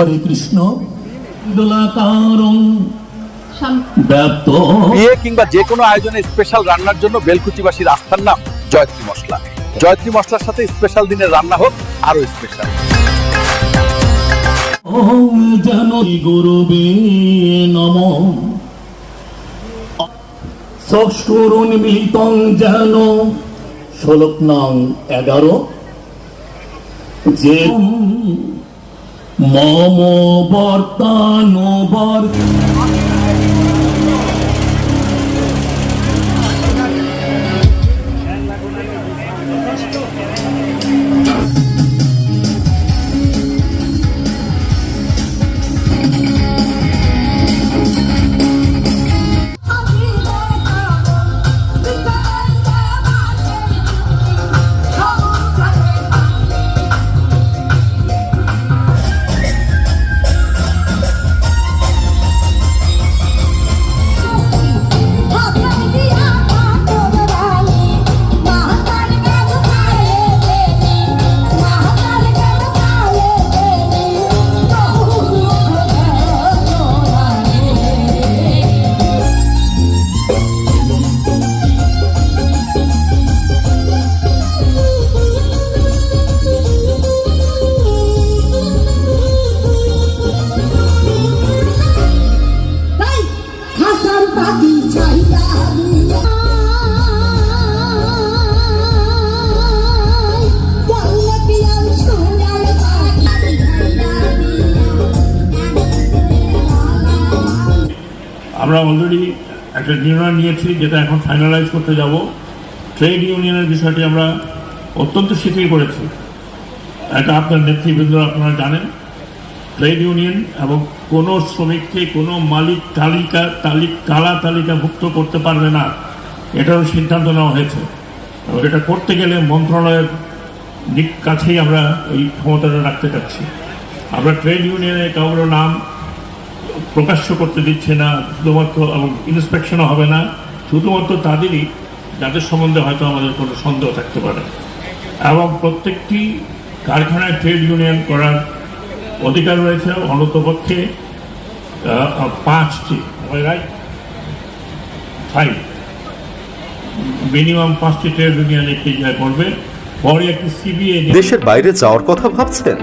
হরে কৃষ্ণ বিয়ে কিংবা যে কোনো আয়োজনে স্পেশাল রান্নার জন্য বেলকুচিবাসীর আস্থার নাম জয়ত্রী মশলা। জয়ত্রী মশলার সাথে স্পেশাল দিনের রান্না হোক আরও স্পেশাল গুরুবে নম। ষষ্ঠরুণ মিলিতং যেন শ্লোক নং এগারো। যে মম বর্তানুবর আমরা অলরেডি একটা নির্ণয় নিয়েছি যেটা এখন ফাইনালাইজ করতে যাব। ট্রেড ইউনিয়নের বিষয়টি আমরা অত্যন্ত শিথিল করেছি। এটা আপনার নেতৃবৃন্দ আপনারা জানেন। ট্রেড ইউনিয়ন এবং কোনো শ্রমিককে কোনো মালিক তালিকা, তালিক, কালা তালিকাভুক্ত করতে পারবে না, এটারও সিদ্ধান্ত নেওয়া হয়েছে। এবং এটা করতে গেলে মন্ত্রণালয়ের দিক কাছেই আমরা এই ক্ষমতাটা রাখতে চাচ্ছি। আমরা ট্রেড ইউনিয়নের কাউর নাম প্রকাশ্য করতে দিচ্ছে না শুধুমাত্র এবং ইন্সপেকশনও হবে না শুধুমাত্র তাদেরই যাদের সম্বন্ধে হয়তো আমাদের কোনো সন্দেহ থাকতে পারে। এবং প্রত্যেকটি কারখানায় ট্রেড ইউনিয়ন করার অধিকার রয়েছে অন্ততপক্ষে আহ, পাঁচটি রাইট ফাইভ মিনিমাম পাঁচটি ট্রেড ইউনিয়ন একটি জায়গায় করবে পরে একটি সিবিএ দেশের বাইরে যাওয়ার কথা ভাবছেন?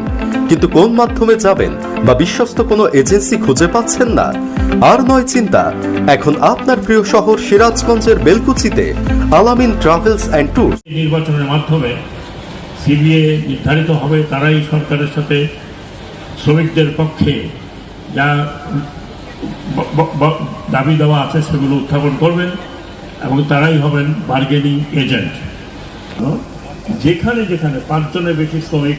কিন্তু কোন মাধ্যমে যাবেন বা বিশ্বস্ত কোনো এজেন্সি খুঁজে পাচ্ছেন না? আর নয় চিন্তা, এখন আপনার প্রিয় শহর সিরাজগঞ্জের বেলকুচিতে আলামিন ট্রাভেলস অ্যান্ড ট্যুর নির্বাচনের মাধ্যমে সিবিএ নির্ধারিত হবে তারাই সরকারের সাথে শ্রমিকদের পক্ষে যা দাবি দেওয়া আছে সেগুলো উত্থাপন করবেন এবং তারাই হবেন বার্গেনিং এজেন্ট যেখানে যেখানে পাঁচজনের বেশি শ্রমিক